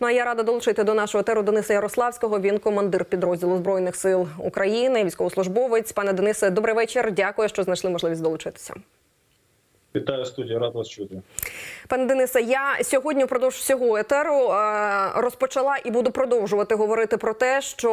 Ну а я рада долучити до нашого теру Дениса Ярославського. Він командир підрозділу збройних сил України, військовослужбовець. Пане Денисе, добрий вечір. Дякую, що знайшли можливість долучитися. Вітаю студію, рад вас чути. Пане Денисе, я сьогодні впродовж всього етеру е, розпочала і буду продовжувати говорити про те, що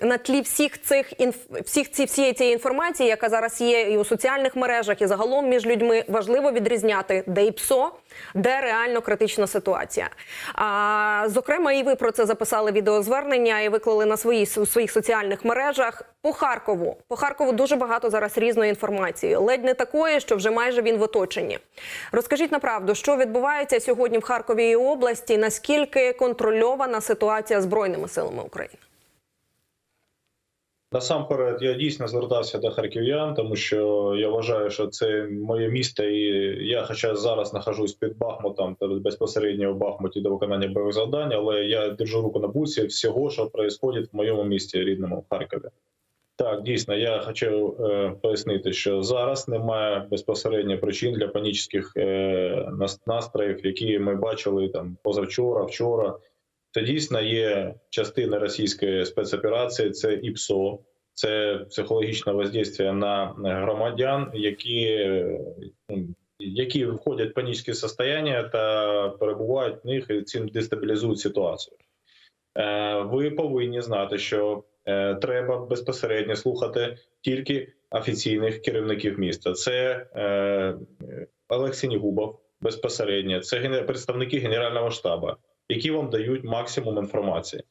на тлі всіх цих інф... всіх ці всієї цієї інформації, яка зараз є і у соціальних мережах, і загалом між людьми, важливо відрізняти, де і ПСО, де реально критична ситуація. А, зокрема, і ви про це записали відеозвернення і виклали на свої у своїх соціальних мережах. По Харкову по Харкову дуже багато зараз різної інформації, ледь не такої, що вже майже він в оточенні. Розкажіть направду, що відбувається сьогодні в Харкові і області, наскільки контрольована ситуація збройними силами України? Насамперед, я дійсно звертався до харків'ян, тому що я вважаю, що це моє місто, і я, хоча зараз нахожусь під Бахмутом, та безпосередньо в Бахмуті до виконання бойових завдань, але я держу руку на пульсі всього, що відбувається в моєму місті рідному Харкові. Так, дійсно, я хочу е, пояснити, що зараз немає безпосередньо причин для панічних е, настроїв, які ми бачили там позавчора, вчора. Це дійсно є частина російської спецоперації. Це ІПСО, це психологічне воздействие на громадян, які, ну, які входять в панічне состояння та перебувають в них і цим дестабілізують ситуацію. Е, Ви повинні знати, що треба безпосередньо слухати тільки офіційних керівників міста. Це е, Олег Сінігубов безпосередньо, це представники Генерального штабу, які вам дають максимум інформації.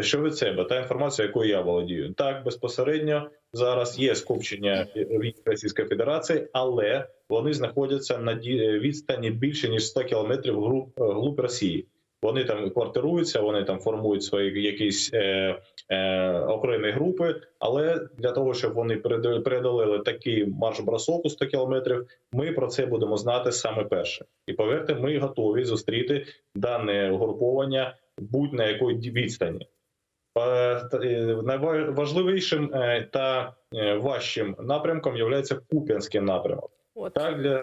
Що від себе, та інформація, якою я володію, так безпосередньо зараз є скупчення військ Російської Федерації, але вони знаходяться на відстані більше ніж 100 кілометрів вглуб, глуб Росії. Вони там квартируються, вони там формують свої якісь е, е, окремі групи. Але для того, щоб вони преодолели такий марш-бросок у 100 кілометрів, ми про це будемо знати саме перше. І повірте, ми готові зустріти дане угруповання будь-на якої відстані. Е, е, Найважливішим е, та важчим напрямком є Куп'янський напрямок. От Так, для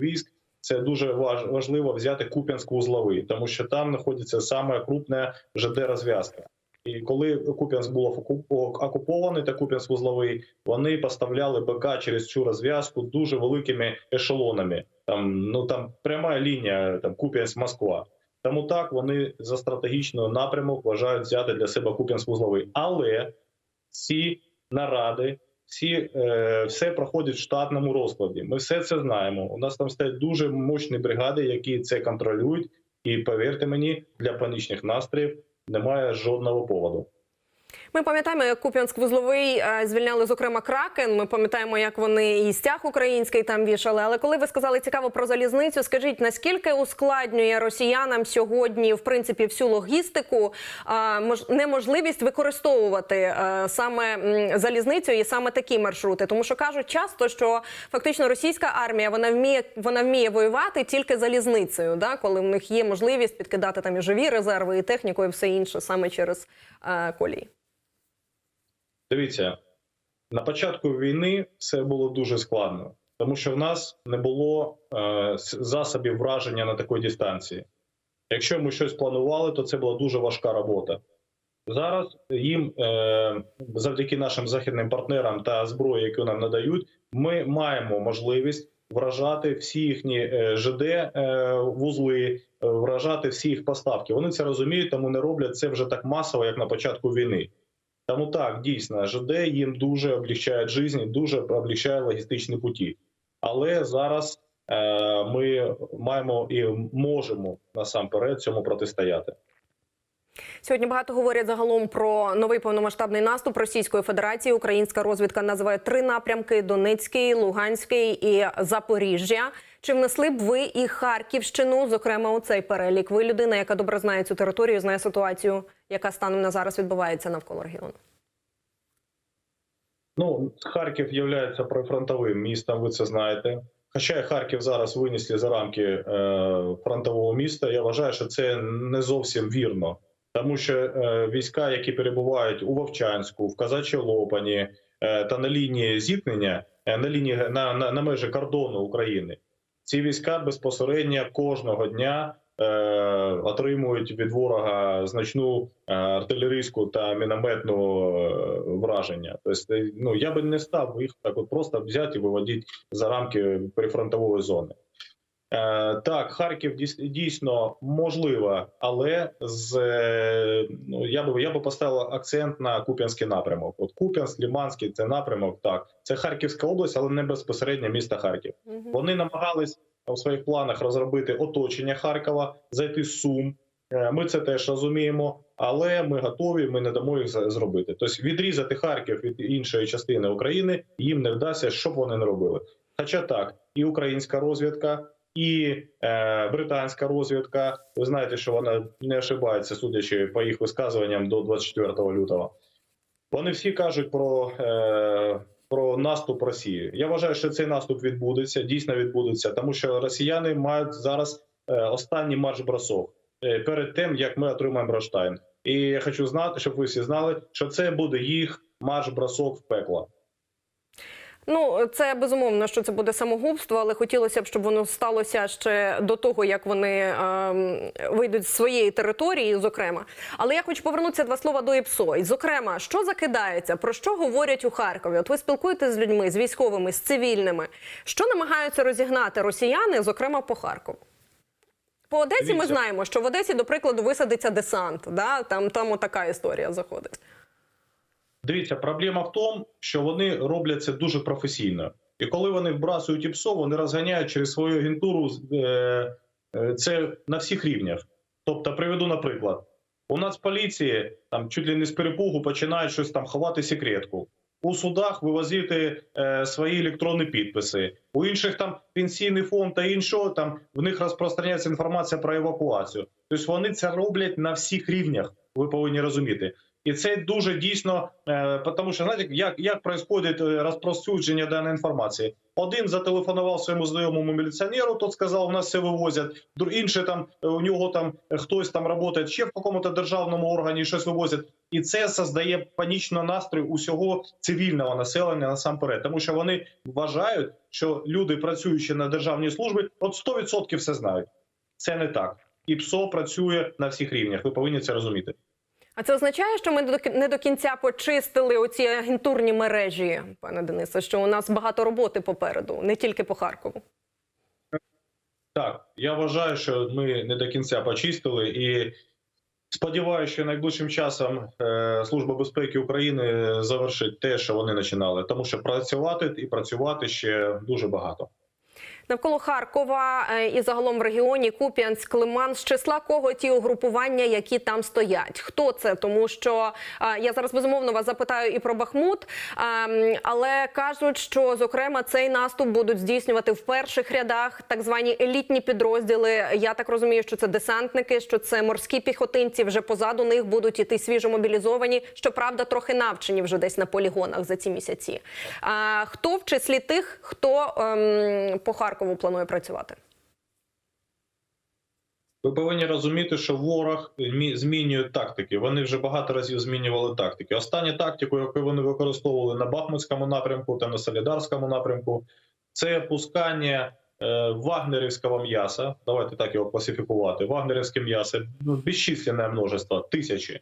військ це дуже важливо взяти Куп'янськ узловий, тому що там знаходиться саме крупна ЖД розв'язка. І коли Куп'янськ був окупований та Куп'янськ узловий, вони поставляли БК через цю розв'язку дуже великими ешелонами. Там ну там пряма лінія там Куп'янськ Москва. Тому так вони за стратегічною напрямок вважають взяти для себе Куп'янськ узловий. Але ці наради, всі, е, все проходить в штатному розкладі. Ми все це знаємо. У нас там стоять дуже мощні бригади, які це контролюють. І повірте мені, для панічних настроїв немає жодного поводу. Ми пам'ятаємо, як Куп'янськ-Вузловий е, звільняли, зокрема, Кракен. Ми пам'ятаємо, як вони і стяг український там вішали. Але коли ви сказали цікаво про залізницю, скажіть, наскільки ускладнює росіянам сьогодні, в принципі, всю логістику е, неможливість використовувати е, саме залізницю і саме такі маршрути? Тому що кажуть часто, що фактично російська армія вона вміє вона вміє воювати тільки залізницею, да? коли в них є можливість підкидати там і живі резерви, і техніку, і все інше саме через колії. Дивіться, на початку війни все було дуже складно, тому що в нас не було е, засобів враження на такій дистанції. Якщо ми щось планували, то це була дуже важка робота. Зараз їм, е, завдяки нашим західним партнерам та зброї, яку нам надають, ми маємо можливість вражати всі їхні е, ЖД е, вузли, е, вражати всі їх поставки. Вони це розуміють, тому не роблять це вже так масово, як на початку війни. Тому так, дійсно, ЖД їм дуже облегчає життя, дуже облегчає логістичні путі. Але зараз е, ми маємо і можемо насамперед цьому протистояти. Сьогодні багато говорять загалом про новий повномасштабний наступ Російської Федерації. Українська розвідка називає три напрямки: Донецький, Луганський і Запоріжжя. Чи внесли б ви і Харківщину, зокрема у цей перелік? Ви людина, яка добре знає цю територію, знає ситуацію, яка станом на зараз відбувається навколо регіону. Ну, Харків є прифронтовим містом, ви це знаєте. Хоча Харків зараз винесли за рамки е, фронтового міста, я вважаю, що це не зовсім вірно, тому що е, війська, які перебувають у Вовчанську, в Казачій Лопані е, та на лінії зіткнення, на лінії на, на, на межі кордону України, ці війська безпосередньо кожного дня е, отримують від ворога значну е, артилерійську та мінометну е, враження. Тобто, ну я би не став їх так от просто взяти і виводити за рамки прифронтової зони. Е, так, Харків дійс- дійсно можливо, але з е, ну я би я би поставив акцент на Куп'янський напрямок. От Куп'янськ, Ліманський це напрямок. Так, це Харківська область, але не безпосередньо місто Харків. Мгм. Вони намагались у своїх планах розробити оточення Харкова, зайти Сум. Е, Ми це теж розуміємо, але ми готові. Ми не дамо їх зробити. Тобто відрізати Харків від іншої частини України їм не вдасться, що б вони не робили. Хоча так, і українська розвідка, і е, британська розвідка. Ви знаєте, що вона не ошибається, судячи по їх висказуванням до 24 лютого. Вони всі кажуть про, е, про наступ Росії. Я вважаю, що цей наступ відбудеться, дійсно відбудеться, тому що росіяни мають зараз е, останній марш бросок е, перед тим, як ми отримаємо Браштайн. І я хочу знати, щоб ви всі знали, що це буде їх марш бросок в пекло. Ну, це безумовно, що це буде самогубство, але хотілося б, щоб воно сталося ще до того, як вони ем, вийдуть з своєї території, зокрема. Але я хочу повернутися два слова до ІПСО. І, зокрема, що закидається, про що говорять у Харкові? От ви спілкуєтесь з людьми, з військовими, з цивільними. Що намагаються розігнати росіяни, зокрема по Харкову? По Одесі ми знаємо, що в Одесі, до прикладу, висадиться десант. Да? Там, там отака історія заходить. Дивіться, проблема в тому, що вони роблять це дуже професійно. І коли вони вбрасують ІПСО, вони розганяють через свою агентуру е, е, це на всіх рівнях. Тобто, приведу наприклад, у нас поліції там чуть ли не з перепугу починають щось там ховати секретку. У судах вивозити е, свої електронні підписи. У інших там пенсійний фонд та іншого там в них розпространяється інформація про евакуацію. Тобто вони це роблять на всіх рівнях. Ви повинні розуміти. І це дуже дійсно, е, тому що знаєте, як, як происходить е, даної інформації. Один зателефонував своєму знайомому міліціонеру, тот сказав, у нас все вивозять. Інший там е, у нього там хтось там працює ще в якомусь державному органі, щось вивозять. І це создає панічний настрій усього цивільного населення насамперед, тому що вони вважають, що люди, працюючи на державній службі, от 100% все знають. Це не так. І ПСО працює на всіх рівнях. Ви повинні це розуміти. А це означає, що ми не до кінця почистили оці агентурні мережі, пане Денисе, що у нас багато роботи попереду, не тільки по Харкову. Так, я вважаю, що ми не до кінця почистили, і сподіваюся, що найближчим часом е, Служба безпеки України завершить те, що вони починали, тому що працювати і працювати ще дуже багато. Навколо Харкова е, і загалом в регіоні Куп'янськ, Лиман, з числа кого ті угрупування, які там стоять? Хто це? Тому що е, я зараз безумовно вас запитаю і про Бахмут, е, але кажуть, що зокрема цей наступ будуть здійснювати в перших рядах так звані елітні підрозділи. Я так розумію, що це десантники, що це морські піхотинці. Вже позаду них будуть іти свіжо мобілізовані. Щоправда, трохи навчені вже десь на полігонах за ці місяці. А хто в числі тих, хто ем, по Харкову планує працювати? Ви повинні розуміти, що ворог змінює тактики. Вони вже багато разів змінювали тактики. Останню тактику, яку вони використовували на Бахмутському напрямку та на Солідарському напрямку, це пускання е, вагнерівського м'яса. Давайте так його класифікувати. Вагнерівське м'ясо ну, безчисленне множество, тисячі.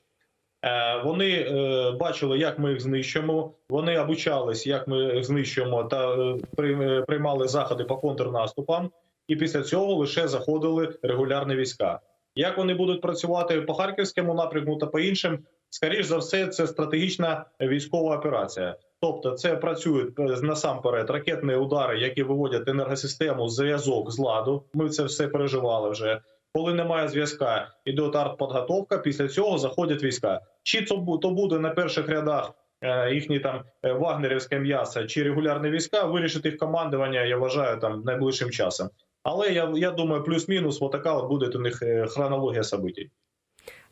Е, Вони е, бачили, як ми їх знищуємо. Вони обучались, як ми їх знищуємо, та е, приймали заходи по контрнаступам. І після цього лише заходили регулярні війська. Як вони будуть працювати по харківському напрямку та по іншим, скоріш за все, це стратегічна військова операція. Тобто, це працюють насамперед ракетні удари, які виводять енергосистему, зв'язок з ладу. Ми це все переживали вже. Коли немає зв'язка, іде артподготовка, після цього заходять війська. Чи то то буде на перших рядах е, їхні там е, вагнерівське м'ясо чи регулярні війська, вирішити їх командування, я вважаю, там найближчим часом. Але я, я думаю, плюс-мінус, отака от буде у них е, хронологія событий.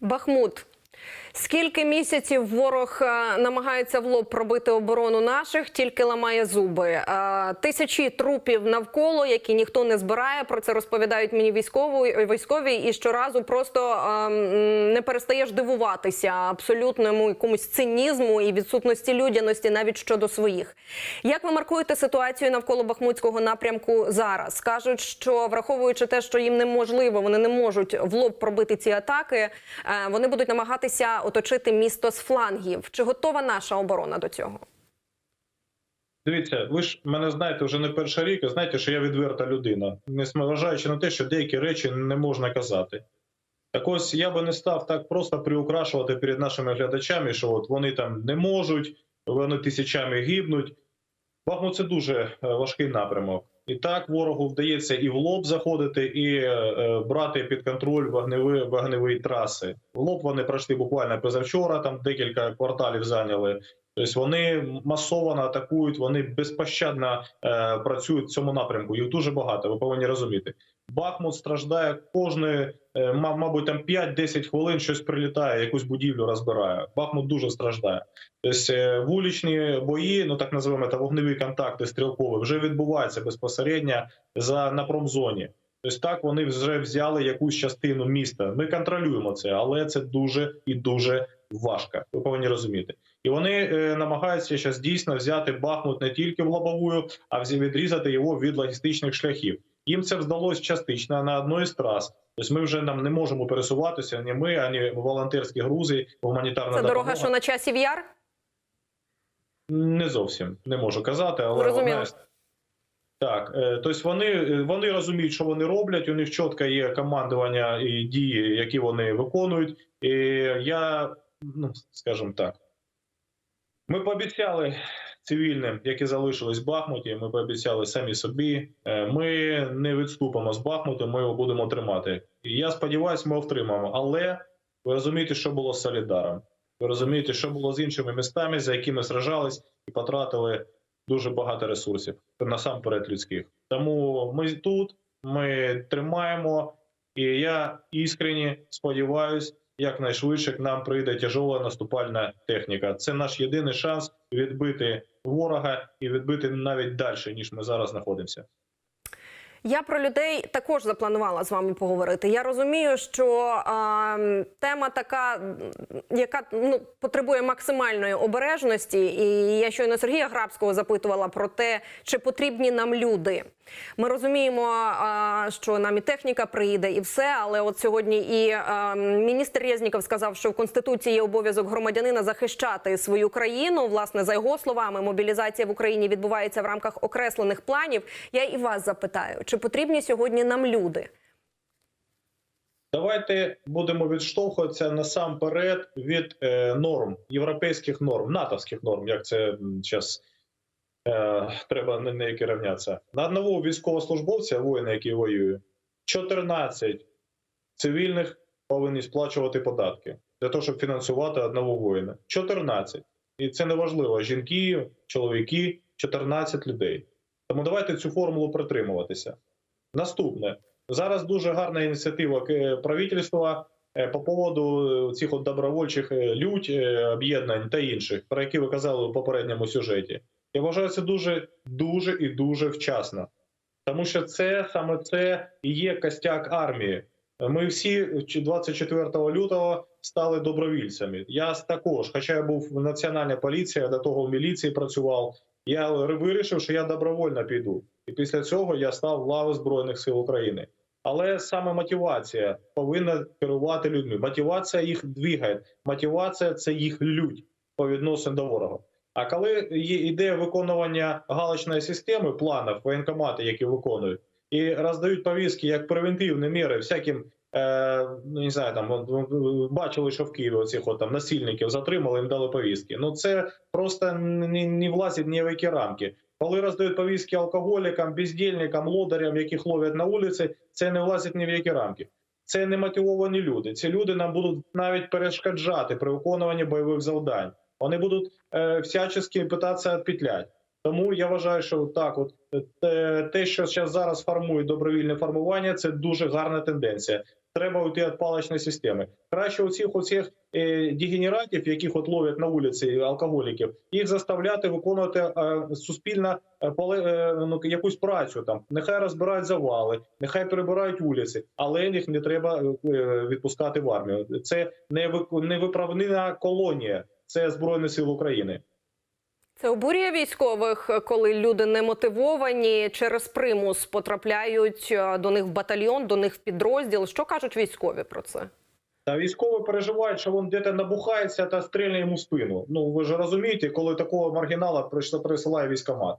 Бахмут. Скільки місяців ворог е, намагається в лоб пробити оборону наших, тільки ламає зуби. Е, Тисячі трупів навколо, які ніхто не збирає. Про це розповідають мені військові, військові, і щоразу просто е, не перестаєш дивуватися абсолютному якомусь цинізму і відсутності людяності навіть щодо своїх. Як ви маркуєте ситуацію навколо Бахмутського напрямку зараз? Кажуть, що враховуючи те, що їм неможливо, вони не можуть в лоб пробити ці атаки, е, вони будуть намагатися оточити місто з флангів. Чи готова наша оборона до цього? Дивіться, ви ж мене знаєте вже не перший рік, і знаєте, що я відверта людина, не зважаючи на те, що деякі речі не можна казати. Так ось я би не став так просто приукрашувати перед нашими глядачами, що от вони там не можуть, вони тисячами гибнуть. Бахмут це дуже е, важкий напрямок. І так ворогу вдається і в лоб заходити, і е, е, брати під контроль вогневі, вогневі траси. В лоб вони пройшли буквально позавчора, там декілька кварталів зайняли. Тобто вони масово атакують, вони безпощадно е, працюють в цьому напрямку. Їх дуже багато. Ви повинні розуміти. Бахмут страждає кожне, е, мабуть, там 5-10 хвилин щось прилітає, якусь будівлю розбирає. Бахмут дуже страждає. Тобто е, вуличні бої, ну так називаємо це вогневі контакти стрілкові, вже відбуваються безпосередньо за на промзоні. Тобто так вони вже взяли якусь частину міста. Ми контролюємо це, але це дуже і дуже важко. Ви повинні розуміти. І вони е, намагаються зараз дійсно взяти Бахмут не тільки в лобовую, а відрізати його від логістичних шляхів. Їм це вдалося частично на одній з трас. Тобто ми вже нам не можемо пересуватися ні ми, ані волонтерські грузи, гуманітарна Це дорога, що на часі яр? Не зовсім не можу казати, але одна так. е, Тобто вони, е, вони розуміють, що вони роблять. У них чітко є командування і дії, які вони виконують. І я, ну скажімо так, ми пообіцяли цивільним, які залишились в Бахмуті. Ми пообіцяли самі собі. е, Ми не відступимо з Бахмуту. Ми його будемо тримати. Я сподіваюся, ми отримаємо. Але ви розумієте, що було з Солідаром. Ви розумієте, що було з іншими містами, за якими сражались і потратили дуже багато ресурсів, насамперед людських. Тому ми тут, ми тримаємо, і я іскренні сподіваюся, якнайшвидше к нам прийде тяжова наступальна техніка. Це наш єдиний шанс відбити ворога і відбити навіть далі, ніж ми зараз знаходимося. Я про людей також запланувала з вами поговорити. Я розумію, що м, тема така, яка ну потребує максимальної обережності. І я щойно Сергія Грабського запитувала про те, чи потрібні нам люди. Ми розуміємо, а, що нам і техніка приїде, і все. Але от сьогодні і а, міністр Резніков сказав, що в конституції є обов'язок громадянина захищати свою країну. Власне, за його словами, мобілізація в Україні відбувається в рамках окреслених планів. Я і вас запитаю, чи потрібні сьогодні нам люди? Давайте будемо відштовхуватися насамперед від е, норм, європейських норм, натовських норм, як це зараз е, треба на неякі рівнятися. На одного військовослужбовця, воїна, який воює, 14 цивільних повинні сплачувати податки для того, щоб фінансувати одного воїна. 14. І це не важливо. Жінки, чоловіки, 14 людей. Тому давайте цю формулу притримуватися. Наступне. Зараз дуже гарна ініціатива е, правительства е, по поводу цих от добровольчих е, лють, е, об'єднань та інших, про які ви казали у попередньому сюжеті. Я вважаю це дуже, дуже і дуже вчасно. Тому що це саме це і є костяк армії. Ми всі 24 лютого стали добровільцями. Я також, хоча я був в національній поліції, а до того в міліції працював. Я вирішив, що я добровольно піду, і після цього я став в лави збройних сил України. Але саме мотивація повинна керувати людьми. Мотивація їх двигає. Мотивація це їх лють по відношенню до ворога. А коли йде виконування галочної системи, планів, воєнкомати, які виконують, і роздають повістки як превентивні міри всяким. Е, ну не знаю, там бачили, що в Києві оцих от, там насильників затримали, їм дали повістки. Ну це просто не, не влазить ні в які рамки. Коли роздають повістки алкоголікам, бездільникам, лодарям, яких ловлять на вулиці, це не влазить ні в які рамки. Це не мотивовані люди. Ці люди нам будуть навіть перешкоджати при виконуванні бойових завдань. Вони будуть е, всячески питатися підлять. Тому я вважаю, що так, от е, те, що зараз формує добровільне формування, це дуже гарна тенденція. Треба уйти від паличної системи. Краще оцих оцих е, дегенератів, яких от ловлять на вулиці алкоголіків, їх заставляти виконувати е, суспільно е, ну, якусь працю там. Нехай розбирають завали, нехай перебирають вулиці, але їх не треба відпускати в армію. Це не виправнена колонія, це збройні сили України. Це обурює військових, коли люди не мотивовані через примус потрапляють е, до них в батальйон, до них в підрозділ. Що кажуть військові про це? Та військові переживають, що він десь набухається та стріляє йому в спину. Ну ви ж розумієте, коли такого маргінала присилає військомат.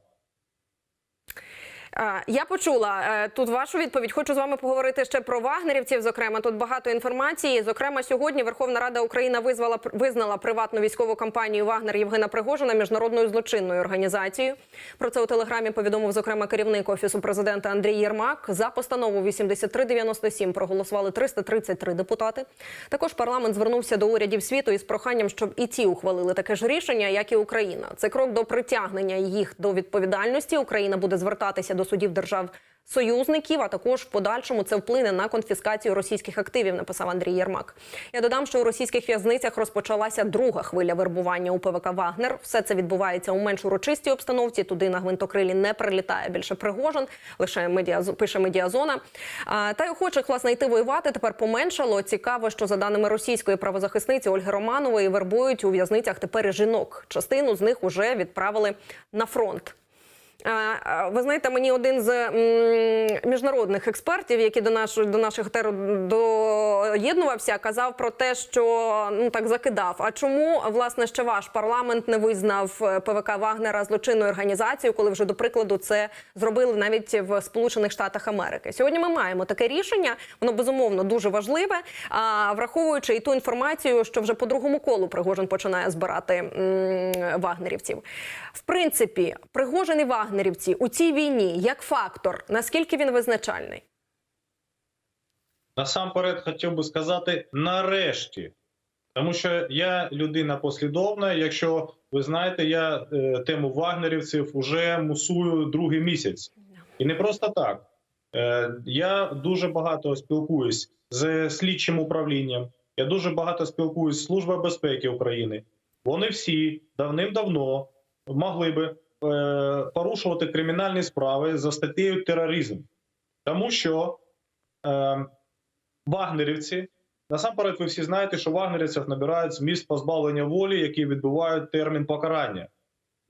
Я почула е, тут вашу відповідь. Хочу з вами поговорити ще про вагнерівців. Зокрема, тут багато інформації. Зокрема, сьогодні Верховна Рада України визвала визнала приватну військову компанію Вагнер Євгена Пригожина міжнародною злочинною організацією. Про це у телеграмі повідомив зокрема керівник офісу президента Андрій Єрмак. За постанову 8397 проголосували 333 депутати. Також парламент звернувся до урядів світу із проханням, щоб і ті ухвалили таке ж рішення, як і Україна. Це крок до притягнення їх до відповідальності. Україна буде звертатися до судів держав. Союзників, а також в подальшому це вплине на конфіскацію російських активів. Написав Андрій Єрмак. Я додам, що у російських в'язницях розпочалася друга хвиля вербування у ПВК Вагнер. Все це відбувається у менш урочистій обстановці. Туди на гвинтокрилі не прилітає більше Пригожин, лише медіа пише медіазона. А, та й охочих власне йти воювати тепер поменшало. Цікаво, що за даними російської правозахисниці Ольги Романової вербують у в'язницях тепер і жінок. Частину з них уже відправили на фронт. Ви знаєте, мені один з міжнародних експертів, який до нашої до наших етеру доєднувався, казав про те, що ну так закидав. А чому власне ще ваш парламент не визнав е, ПВК Вагнера злочинною організацією, коли вже до прикладу це зробили навіть в Сполучених Штатах Америки? Сьогодні ми маємо таке рішення. Воно безумовно дуже важливе. А враховуючи і ту інформацію, що вже по другому колу Пригожин починає збирати м, вагнерівців. В принципі, Пригожин і вагнерівці у цій війні як фактор, наскільки він визначальний? Насамперед хотів би сказати нарешті, тому що я людина послідовна. Якщо ви знаєте, я е, тему вагнерівців вже мусую другий місяць, і не просто так. Е, я дуже багато спілкуюсь з слідчим управлінням. Я дуже багато спілкуюсь з Службою безпеки України. Вони всі давним-давно могли би порушувати кримінальні справи за статтею тероризм, тому що. Е, Вагнерівці. Насамперед, ви всі знаєте, що вагнерівців набирають з місць позбавлення волі, які відбувають термін покарання.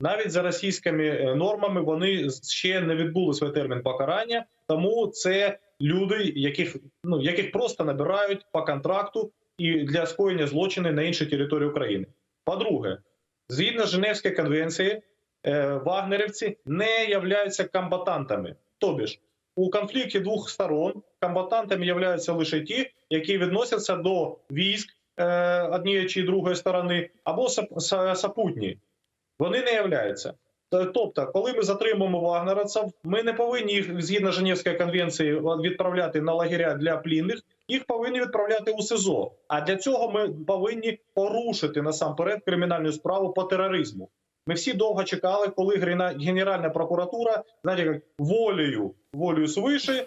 Навіть за російськими е, нормами вони ще не відбули свій термін покарання, тому це люди, яких ну яких просто набирають по контракту і для скоєння злочини на іншій території України. По-друге, згідно Женевської конвенції, е, вагнерівці не являються комбатантами. Тобі ж у конфлікті двох сторон комбатантами являються лише ті, які відносяться до військ е, однієї чи другої сторони, або сапутні. Вони не являються. Тобто, коли ми затримуємо вагнеровців, ми не повинні їх згідно Женевської конвенції відправляти на лагеря для плінних, їх повинні відправляти у СИЗО. А для цього ми повинні порушити насамперед кримінальну справу по тероризму. Ми всі довго чекали, коли Генеральна прокуратура, знаєте, як волею, волею свише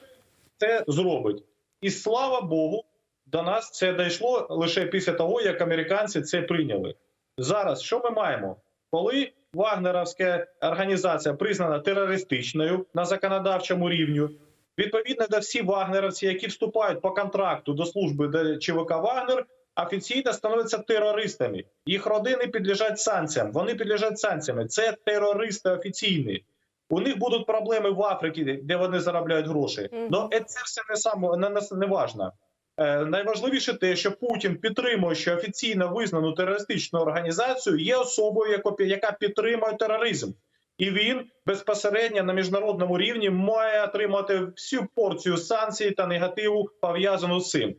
це зробить. І слава Богу, до нас це дійшло лише після того, як американці це прийняли. Зараз що ми маємо? Коли Вагнеровська організація признана терористичною на законодавчому рівні, відповідно до всі вагнеровці, які вступають по контракту до служби ЧВК Вагнер, офіційно становляться терористами. Їх родини підлежать санкціям. Вони підлежать санкціями. Це терористи офіційні. У них будуть проблеми в Африці, де вони заробляють гроші. Ну це все не саме не, не, не важно. Е, найважливіше те, що Путін підтримує, що офіційно визнану терористичну організацію є особою, яко- яка підтримує тероризм, і він безпосередньо на міжнародному рівні має отримати всю порцію санкцій та негативу пов'язану з цим.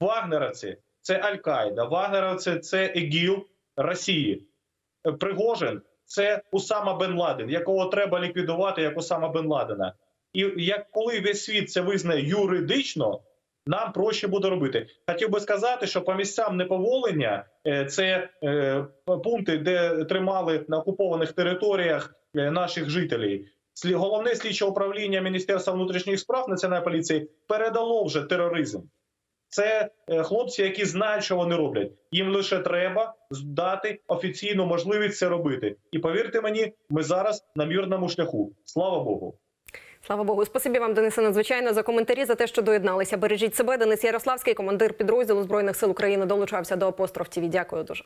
Вагнеровці це Аль-Каїда, Вагнеровці це ІГІЛ Росії. Е, Пригожин це Усама Бен Ладен, якого треба ліквідувати як Усама Бен Ладена. І як коли весь світ це визнає юридично, нам проще буде робити. Хотів би сказати, що по місцям неповолення е, це е, пункти, де тримали на окупованих територіях наших жителів. Головне слідче управління Міністерства внутрішніх справ Національної поліції передало вже тероризм. Це е, хлопці, які знають, що вони роблять. Їм лише треба дати офіційну можливість це робити. І повірте мені, ми зараз на мірному шляху. Слава Богу. Слава Богу, спасибі вам, Денисе, надзвичайно за коментарі за те, що доєдналися. Бережіть себе. Денис Ярославський, командир підрозділу збройних сил України, долучався до апостроф ТІВІ. Дякую дуже.